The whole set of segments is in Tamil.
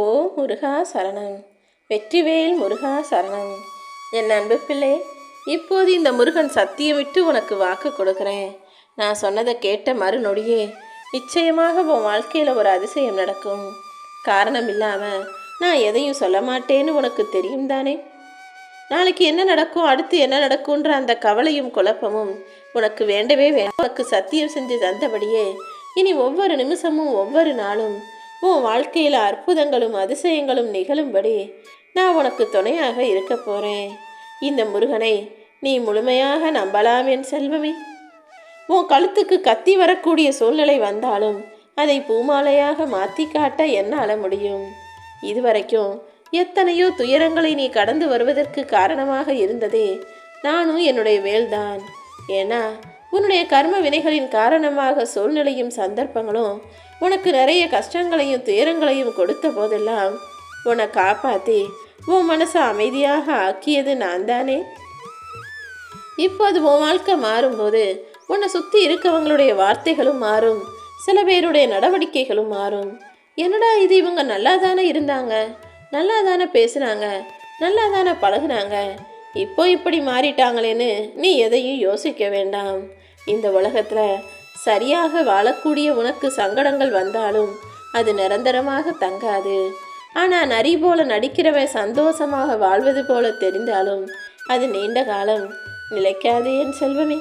ஓ முருகா சரணம். வெற்றிவேல் முருகா சரணம். என் அன்பு பிள்ளை இப்போது இந்த முருகன் சத்தியம் விட்டு உனக்கு வாக்கு கொடுக்குறேன். நான் சொன்னதை கேட்ட மறுநொடியே நிச்சயமாக உன் வாழ்க்கையில் ஒரு அதிசயம் நடக்கும். காரணம் இல்லாமல் நான் எதையும் சொல்ல மாட்டேன்னு உனக்கு தெரியும் தானே? நாளைக்கு என்ன நடக்கும் அடுத்து என்ன நடக்கும்ன்ற அந்த கவலையும் குழப்பமும் உனக்கு வேண்டவே வேண்டாம் உனக்கு சத்தியம் செஞ்சு தந்தபடியே இனி ஒவ்வொரு நிமிஷமும் ஒவ்வொரு நாளும் உன் வாழ்க்கையில் அற்புதங்களும் அதிசயங்களும் நிகழும்படி நான் உனக்கு துணையாக இருக்க போகிறேன் இந்த முருகனை நீ முழுமையாக நம்பலாம் என் செல்வமே. உன் கழுத்துக்கு கத்தி வரக்கூடிய சூழ்நிலை வந்தாலும் அதை பூமாலையாக மாற்றி காட்ட என்னால் முடியும். இதுவரைக்கும் எத்தனையோ துயரங்களை நீ கடந்து வருவதற்கு காரணமாக இருந்ததே நானும் என்னுடைய வேல்தான். ஏன்னா உன்னுடைய கர்ம வினைகளின் காரணமாக சூழ்நிலையும் சந்தர்ப்பங்களும் உனக்கு நிறைய கஷ்டங்களையும் துயரங்களையும் கொடுத்த போதெல்லாம் உன்னை காப்பாற்றி உன் மனசை அமைதியாக ஆக்கியது நான் தானே? இப்போது உன் வாழ்க்கை மாறும்போது உன்னை சுற்றி இருக்கவங்களுடைய வார்த்தைகளும் மாறும். சில பேருடைய நடவடிக்கைகளும் மாறும். என்னடா இது இவங்க நல்லா தானே இருந்தாங்க? நல்லா தானே பேசுனாங்க? நல்லா தானே பழகுனாங்க? இப்போ இப்படி மாறிட்டாங்களேன்னு நீ எதையும் யோசிக்க வேண்டாம். இந்த உலகத்தில் சரியாக வாழக்கூடிய உனக்கு சங்கடங்கள் வந்தாலும் அது நிரந்தரமாக தங்காது. ஆனால் நரி போல நடிக்கிறவன் சந்தோஷமாக வாழ்வது போல தெரிந்தாலும் அது நீண்ட காலம் நிலைக்காது என் செல்வமே.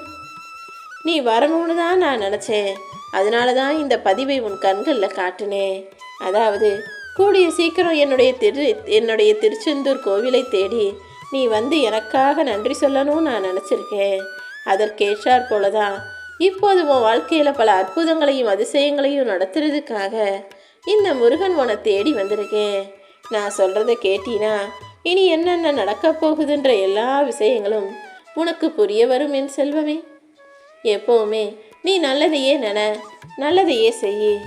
நீ வரணும்னு தான் நான் நினச்சேன். அதனால தான் இந்த பதிவை உன் கண்களில் காட்டினேன். அதாவது கூடிய சீக்கிரம் என்னுடைய திரு என்னுடைய திருச்செந்தூர் கோவிலை தேடி நீ வந்து எனக்காக நன்றி சொல்லணும்னு நான் நினச்சிருக்கேன். அதற்கேற்றாற் போலதான் இப்போது உன் வாழ்க்கையில் பல அற்புதங்களையும் அதிசயங்களையும் நடத்துறதுக்காக இந்த முருகன் உன தேடி வந்திருக்கேன். நான் சொல்கிறத கேட்டினா இனி என்னென்ன நடக்கப் போகுதுன்ற எல்லா விஷயங்களும் உனக்கு புரிய வரும் என் செல்வமே. எப்போவுமே நீ நல்லதையே நன நல்லதையே செய்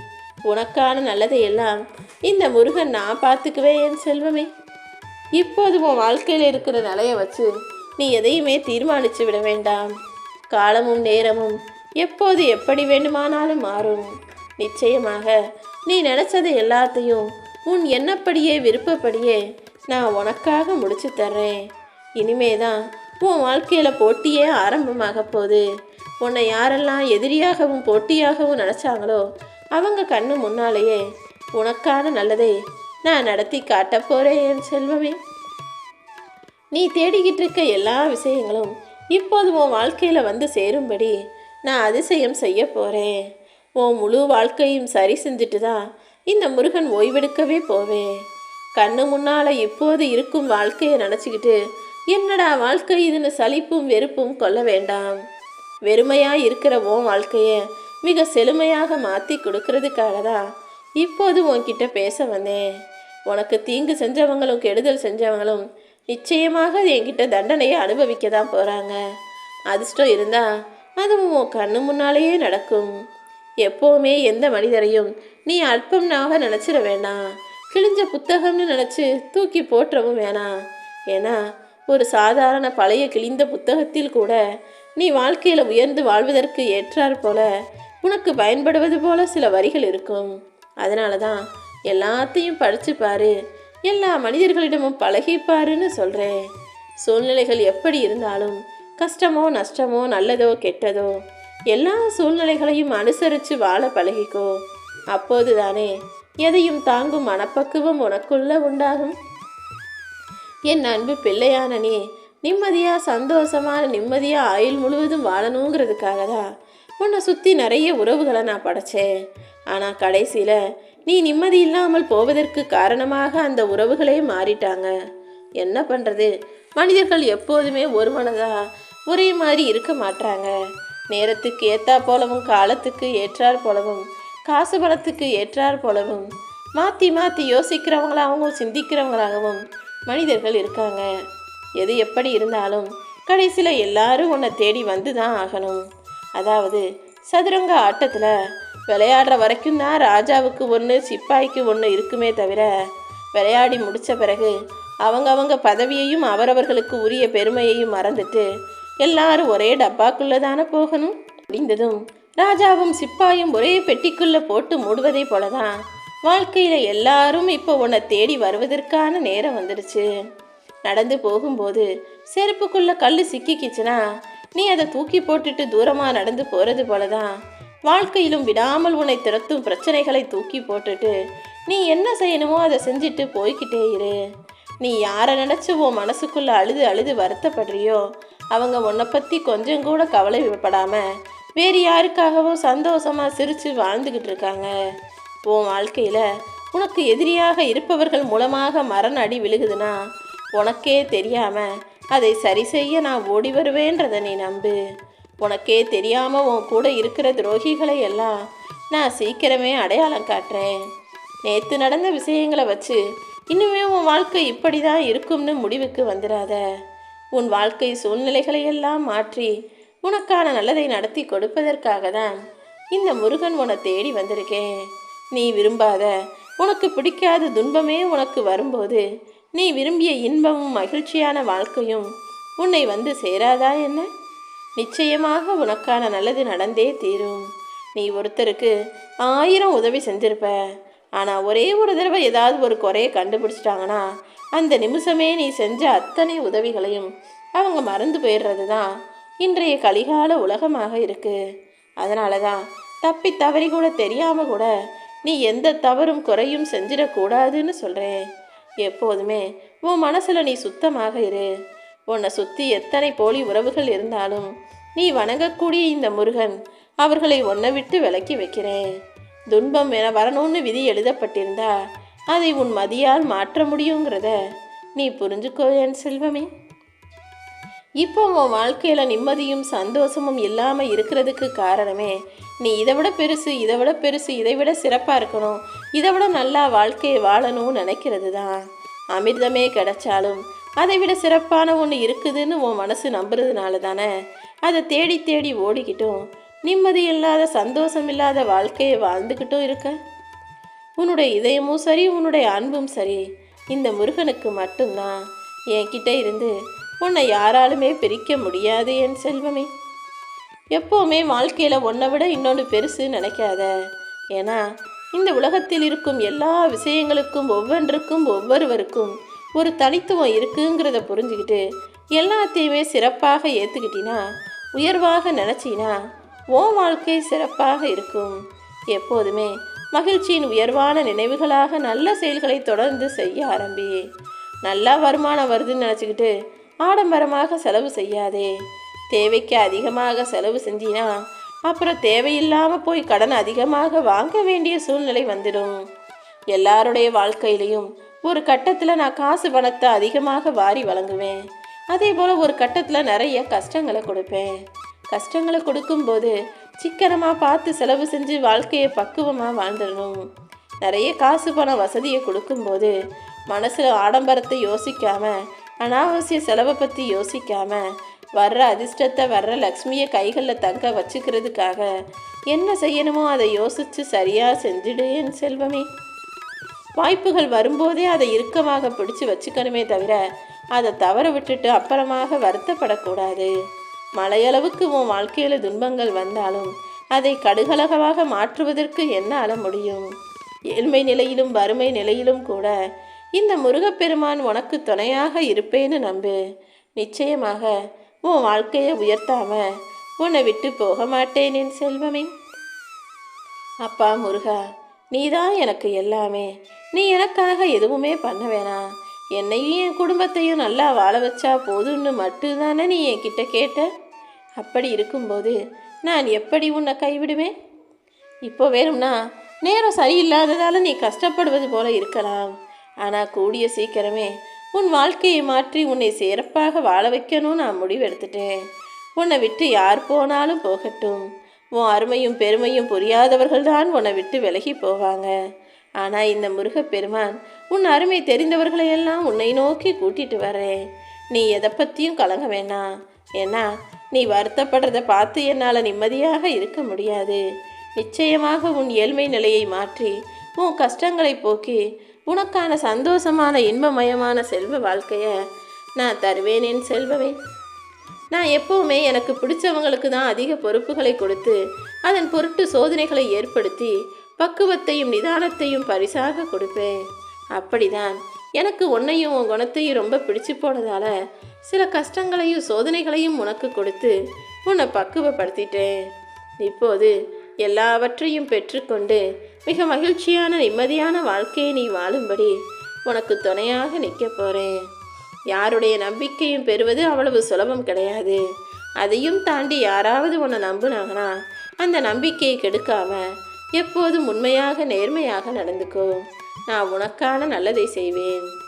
உனக்கான நல்லதையெல்லாம் இந்த முருகன் நான் பார்த்துக்குவேன் என் செல்வமே. இப்போது உன் வாழ்க்கையில் இருக்கிற நிலையை வச்சு நீ எதையுமே தீர்மானித்து விட வேண்டாம். காலமும் நேரமும் எப்போது எப்படி வேண்டுமானாலும் மாறும். நிச்சயமாக நீ நினச்சது எல்லாத்தையும் உன் எண்ணப்படியே விருப்பப்படியே நான் உனக்காக முடிச்சு தர்றேன். இனிமே தான் உன் வாழ்க்கையில் போட்டியே ஆரம்பமாக போகுது. உன்னை யாரெல்லாம் எதிரியாகவும் போட்டியாகவும் நினச்சாங்களோ அவங்க கண்ணு முன்னாலேயே உனக்கான நல்லதை நான் நடத்தி காட்டப் போகிறேன் என் செல்வமே. நீ தேடிக்கிட்டு இருக்க எல்லா விஷயங்களும் இப்போது உன் வாழ்க்கையில் வந்து சேரும்படி நான் அதிசயம் செய்ய போகிறேன் உன் முழு வாழ்க்கையும் சரி செஞ்சுட்டு தான் இந்த முருகன் ஓய்வெடுக்கவே போவேன். கண்ணு முன்னால் இப்போது இருக்கும் வாழ்க்கையை நினச்சிக்கிட்டு என்னடா வாழ்க்கை இதுன்னு சலிப்பும் வெறுப்பும் கொள்ள வேண்டாம். வெறுமையாக இருக்கிற உன் வாழ்க்கையை மிக செழுமையாக மாற்றி கொடுக்கறதுக்காக தான் இப்போது உன்கிட்ட பேச வந்தேன். உனக்கு தீங்கு செஞ்சவங்களும் கெடுதல் செஞ்சவங்களும் நிச்சயமாக என்கிட்ட தண்டனையை அனுபவிக்க தான் போகிறாங்க அதிர்ஷ்டம் இருந்தால் அதுவும் உன் கண்ணு முன்னாலேயே நடக்கும். எப்போவுமே எந்த மனிதரையும் நீ அற்பம்னாக நினச்சிட வேணாம். கிழிஞ்ச புத்தகம்னு நினச்சி தூக்கி போற்றவும் வேணாம். ஏன்னா ஒரு சாதாரண பழைய கிழிந்த புத்தகத்தில் கூட நீ வாழ்க்கையில் உயர்ந்து வாழ்வதற்கு ஏற்றாற் போல உனக்கு பயன்படுவது போல சில வரிகள் இருக்கும். அதனால தான் எல்லாத்தையும் படிச்சு பாரு. எல்லா மனிதர்களிடமும் பழகிப்பாருன்னு சொல்கிறேன் சூழ்நிலைகள் எப்படி இருந்தாலும் கஷ்டமோ நஷ்டமோ நல்லதோ கெட்டதோ எல்லா சூழ்நிலைகளையும் அனுசரித்து வாழ பழகிக்கோ. அப்போது தானே எதையும் தாங்கும் மனப்பக்குவம் உனக்குள்ள உண்டாகும். என் அன்பு பிள்ளையான நீ நிம்மதியாக சந்தோஷமான நிம்மதியாக ஆயுள் முழுவதும் வாழணுங்கிறதுக்காக தான் உன்னை சுற்றி நிறைய உறவுகளை நான் படைச்சேன். ஆனால் கடைசியில் நீ நிம்மதி இல்லாமல் போவதற்கு காரணமாக அந்த உறவுகளே மாறிட்டாங்க. என்ன பண்ணுறது மனிதர்கள் எப்போதுமே ஒரு மனதா ஒரே மாதிரி இருக்க மாட்டாங்க நேரத்துக்கு ஏற்றா போலவும் காலத்துக்கு ஏற்றாற் போலவும் காசு பலத்துக்கு ஏற்றாற் போலவும் மாற்றி மாற்றி யோசிக்கிறவங்களாகவும் சிந்திக்கிறவங்களாகவும் மனிதர்கள் இருக்காங்க. எது எப்படி இருந்தாலும் கடைசியில் எல்லாரும் உன்னை தேடி வந்து தான் ஆகணும். அதாவது சதுரங்க ஆட்டத்தில் விளையாடுற வரைக்கும் தான் ராஜாவுக்கு ஒன்று சிப்பாய்க்கு ஒன்று இருக்குமே தவிர விளையாடி முடித்த பிறகு அவங்க அவங்க பதவியையும் அவரவர்களுக்கு உரிய பெருமையையும் மறந்துட்டு எல்லாரும் ஒரே டப்பாக்குள்ளே தானே போகணும்? முடிந்ததும் ராஜாவும் சிப்பாயும் ஒரே பெட்டிக்குள்ளே போட்டு மூடுவதை போல தான் வாழ்க்கையில் எல்லாரும் இப்போ உன்னை தேடி வருவதற்கான நேரம் வந்துடுச்சு நடந்து போகும்போது செருப்புக்குள்ளே கல் சிக்கிக்கிச்சுன்னா நீ அதை தூக்கி போட்டுட்டு தூரமாக நடந்து போகிறது போல தான் வாழ்க்கையிலும் விடாமல் உன்னை திரத்தும் பிரச்சனைகளை தூக்கி போட்டுட்டு நீ என்ன செய்யணுமோ அதை செஞ்சுட்டு போய்கிட்டே இரு. நீ யாரை நினச்சி உன் மனசுக்குள்ளே அழுது அழுது வருத்தப்படுறியோ அவங்க உன்னை பற்றி கொஞ்சம் கூட கவலைப்படாம வேறு யாருக்காகவும் சந்தோஷமாக சிரித்து வாழ்ந்துக்கிட்டு இருக்காங்க. உன் வாழ்க்கையில் உனக்கு எதிரியாக இருப்பவர்கள் மூலமாக மரண அடி விழுகுதுன்னா உனக்கே தெரியாமல் அதை சரி செய்ய நான் ஓடி வருவேன்றதை நீ நம்பு. உனக்கே தெரியாமல் உன் கூட இருக்கிற துரோகிகளை எல்லாம் நான் சீக்கிரமே அடையாளம் காட்டுறேன். நேற்று நடந்த விஷயங்களை வச்சு இன்னுமே உன் வாழ்க்கை இப்படி தான் இருக்கும்னு முடிவுக்கு வந்துடாத உன் வாழ்க்கை சூழ்நிலைகளை எல்லாம் மாற்றி உனக்கான நல்லதை நடத்தி கொடுப்பதற்காக தான் இந்த முருகன் உன்னை தேடி வந்திருக்கேன். நீ விரும்பாத உனக்கு பிடிக்காத துன்பமே உனக்கு வரும்போது நீ விரும்பிய இன்பமும் மகிழ்ச்சியான வாழ்க்கையும் உன்னை வந்து சேராதா என்ன? நிச்சயமாக உனக்கான நல்லது நடந்தே தீரும். நீ ஒருத்தருக்கு ஆயிரம் உதவி செஞ்சிருப்ப. ஆனால் ஒரே ஒரு தடவை ஏதாவது ஒரு குறையை கண்டுபிடிச்சிட்டாங்கன்னா அந்த நிமிஷமே நீ செஞ்ச அத்தனை உதவிகளையும் அவங்க மறந்து போயிடுறது தான் இன்றைய கலிகால உலகமாக இருக்குது அதனால தான் தப்பி தவறி கூட தெரியாமல் கூட நீ எந்த தவறும் குறையும் செஞ்சிடக்கூடாதுன்னு சொல்கிறேன் எப்போதுமே உன் மனசில் நீ சுத்தமாக இரு. உன்னை சுற்றி எத்தனை போலி உறவுகள் இருந்தாலும் நீ வணங்கக்கூடிய இந்த முருகன் அவர்களை ஒன்றை விட்டு விலக்கி வைக்கிறேன். துன்பம் என வரணும்னு விதி எழுதப்பட்டிருந்தா அதை உன் மதியால் மாற்ற முடியுங்கிறத நீ புரிஞ்சுக்கோ என் செல்வமே. இப்போ உன் வாழ்க்கையில் நிம்மதியும் சந்தோஷமும் இல்லாமல் இருக்கிறதுக்கு காரணமே நீ இதை விட பெருசு இதை விட பெருசு இதை விட சிறப்பாக இருக்கணும் இதை விட நல்லா வாழ்க்கையை வாழணும்னு நினைக்கிறது தான் அமிர்தமே கிடைச்சாலும் அதை விட சிறப்பான ஒன்று இருக்குதுன்னு உன் மனசு நம்புறதுனால தானே. அதை தேடி தேடி ஓடிக்கிட்டும். நிம்மதி இல்லாத சந்தோஷம் இல்லாத வாழ்க்கையை வாழ்ந்துக்கிட்டும் இருக்க. உன்னுடைய இதயமும் சரி உன்னுடைய அன்பும் சரி இந்த முருகனுக்கு மட்டும்தான். என்கிட்ட இருந்து உன்னை யாராலுமே பிரிக்க முடியாது என் செல்வமே. எப்போவுமே வாழ்க்கையில் ஒன்றை விட இன்னொன்று பெருசு நினைக்காத. ஏன்னா இந்த உலகத்தில் இருக்கும் எல்லா விஷயங்களுக்கும் ஒவ்வொன்றுக்கும் ஒவ்வொருவருக்கும் ஒரு தனித்துவம் இருக்குங்கிறத புரிஞ்சுக்கிட்டு எல்லாத்தையுமே சிறப்பாக ஏற்றுக்கிட்டினா உயர்வாக நினச்சினா ஓ வாழ்க்கை சிறப்பாக இருக்கும். எப்போதுமே மகிழ்ச்சியின் உயர்வான நினைவுகளாக நல்ல செயல்களை தொடர்ந்து செய்ய ஆரம்பி. நல்லா வருமானம் வருதுன்னு நினச்சிக்கிட்டு ஆடம்பரமாக செலவு செய்யாதே. தேவைக்கு அதிகமாக செலவு செஞ்சினா அப்புறம் தேவையில்லாமல் போய் கடன் அதிகமாக வாங்க வேண்டிய சூழ்நிலை வந்துடும். எல்லாருடைய வாழ்க்கையிலையும் ஒரு கட்டத்தில் நான் காசு பணத்தை அதிகமாக வாரி வழங்குவேன். அதே போல் ஒரு கட்டத்தில் நிறைய கஷ்டங்களை கொடுப்பேன். கஷ்டங்களை கொடுக்கும்போது சிக்கனமாக பார்த்து செலவு செஞ்சு வாழ்க்கையை பக்குவமாக வாழ்ந்துடணும். நிறைய காசு பணம் வசதியை கொடுக்கும்போது மனசில் ஆடம்பரத்தை யோசிக்காம அனாவசிய செலவை பற்றி யோசிக்காம வர்ற அதிர்ஷ்டத்தை வர்ற லக்ஷ்மியை கைகளில் தங்க வச்சுக்கிறதுக்காக என்ன செய்யணுமோ அதை யோசித்து சரியாக செஞ்சுடு என் செல்வமே. வாய்ப்புகள் வரும்போதே அதை இறுக்கமாக பிடிச்சு வச்சுக்கணுமே தவிர அதை தவற விட்டுட்டு அப்புறமாக வருத்தப்படக்கூடாது. மலையளவுக்கு உன் வாழ்க்கையில் துன்பங்கள் வந்தாலும் அதை கடுகளகவாக மாற்றுவதற்கு என்னால் முடியும்? ஏழ்மை நிலையிலும் வறுமை நிலையிலும் கூட இந்த முருகப்பெருமான் உனக்கு துணையாக இருப்பேன்னு நம்பு. நிச்சயமாக உன் வாழ்க்கையை உயர்த்தாம உன்னை விட்டு போக மாட்டேன் என் செல்வமே. அப்பா முருகா நீ தான் எனக்கு எல்லாமே. நீ எனக்காக எதுவுமே பண்ண வேணாம். என்னையும் என் குடும்பத்தையும் நல்லா வாழ வச்சா போதும்னு மட்டும்தானே நீ என்கிட்ட கேட்ட? அப்படி இருக்கும்போது நான் எப்படி உன்னை கைவிடுவேன்? இப்போ வேணும்னா நேரம் சரியில்லாததால் நீ கஷ்டப்படுவது போல இருக்கலாம். ஆனால் கூடிய சீக்கிரமே உன் வாழ்க்கையை மாற்றி உன்னை சிறப்பாக வாழ வைக்கணும்னு நான் முடிவெடுத்துட்டேன். உன்னை விட்டு யார் போனாலும் போகட்டும். உன் அருமையும் பெருமையும் புரியாதவர்கள் தான் உன்னை விட்டு விலகி போவாங்க. ஆனால் இந்த முருகப்பெருமான் உன் அருமை தெரிந்தவர்களையெல்லாம் உன்னை நோக்கி கூட்டிட்டு வரேன் நீ எதை பற்றியும் கலங்க வேணாம் ஏன்னா நீ வருத்தப்படுறத பார்த்து என்னால் நிம்மதியாக இருக்க முடியாது. நிச்சயமாக உன் ஏழ்மை நிலையை மாற்றி உன் கஷ்டங்களை போக்கி உனக்கான சந்தோஷமான இன்பமயமான செல்வ வாழ்க்கையை நான் தருவேன் என் செல்வமே. நான் எப்பவுமே எனக்கு பிடிச்சவங்களுக்கு தான் அதிக பொறுப்புகளை கொடுத்து அதன் பொருட்டு சோதனைகளை ஏற்படுத்தி பக்குவத்தையும் நிதானத்தையும் பரிசாக கொடுப்பேன். அப்படிதான். எனக்கு உன்னையும் உன் குணத்தையும் ரொம்ப பிடிச்சு போனதால சில கஷ்டங்களையும் சோதனைகளையும் உனக்கு கொடுத்து உன்னை பக்குவப்படுத்திட்டேன். இப்போது எல்லாவற்றையும் பெற்றுக்கொண்டு மிக மகிழ்ச்சியான நிம்மதியான வாழ்க்கையை நீ வாழும்படி உனக்கு துணையாக நிற்க போகிறேன் யாருடைய நம்பிக்கையும் பெறுவது அவ்வளவு சுலபம் கிடையாது. அதையும் தாண்டி யாராவது உன்னை நம்புனாங்கன்னா அந்த நம்பிக்கையை கெடுக்காமல் எப்போதும் உண்மையாக நேர்மையாக நடந்துக்கோ. நான் உனக்கான நல்லதை செய்வேன்.